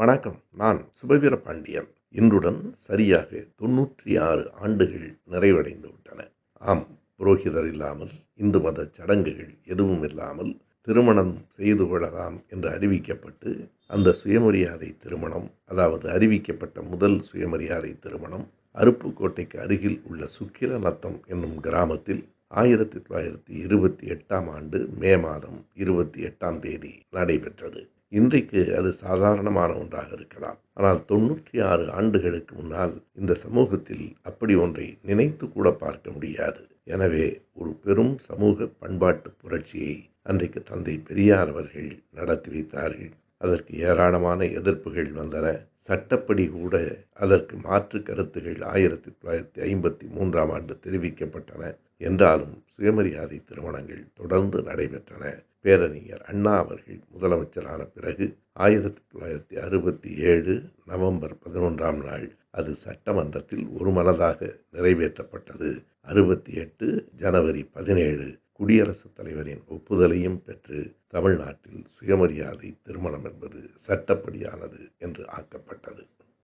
வணக்கம். நான் சுபவீர பாண்டியன். இன்றுடன் சரியாக தொன்னூற்றி ஆறு ஆண்டுகள் நிறைவடைந்து விட்டன. ஆம் புரோகிதர் இல்லாமல் இந்து மத சடங்குகள் எதுவும் இல்லாமல் திருமணம் செய்து கொள்ளலாம் என்று அறிவிக்கப்பட்டு அந்த சுயமரியாதை திருமணம் அதாவது அறிவிக்கப்பட்ட முதல் சுயமரியாதை திருமணம் அருப்புக்கோட்டைக்கு அருகில் உள்ள சுக்கிரநத்தம் என்னும் கிராமத்தில் ஆயிரத்தி தொள்ளாயிரத்தி இருபத்தி எட்டாம் ஆண்டு மே மாதம் இருபத்தி எட்டாம் தேதி நடைபெற்றது. இன்றைக்கு அது சாதாரணமான ஒன்றாக இருக்கலாம். ஆனால் தொண்ணூற்றி ஆறு ஆண்டுகளுக்கு முன்னால் இந்த சமூகத்தில் அப்படி ஒன்றை நினைத்து கூட பார்க்க முடியாது. எனவே ஒரு பெரும் சமூக பண்பாட்டு புரட்சியை அன்றைக்கு தந்தை பெரியார் அவர்கள் நடத்தி வைத்தார்கள். அதற்கு ஏராளமான எதிர்ப்புகள் வந்தன. சட்டப்படி கூட அதற்கு மாற்று கருத்துகள் ஆயிரத்தி தொள்ளாயிரத்தி ஐம்பத்தி மூன்றாம் ஆண்டு தெரிவிக்கப்பட்டன. என்றாலும் சுயமரியாதை திருமணங்கள் தொடர்ந்து நடைபெற்றன. பேரறிஞர் அண்ணா அவர்கள் முதலமைச்சரான பிறகு ஆயிரத்தி தொள்ளாயிரத்தி அறுபத்தி ஏழு நவம்பர் பதினொன்றாம் நாள் அது சட்டமன்றத்தில் ஒருமனதாக நிறைவேற்றப்பட்டது. அறுபத்தி எட்டு ஜனவரி பதினேழு குடியரசுத் தலைவரின் ஒப்புதலையும் பெற்று தமிழ்நாட்டில் சுயமரியாதை திருமணம் என்பது சட்டப்படியானது என்று ஆக்கப்பட்டது.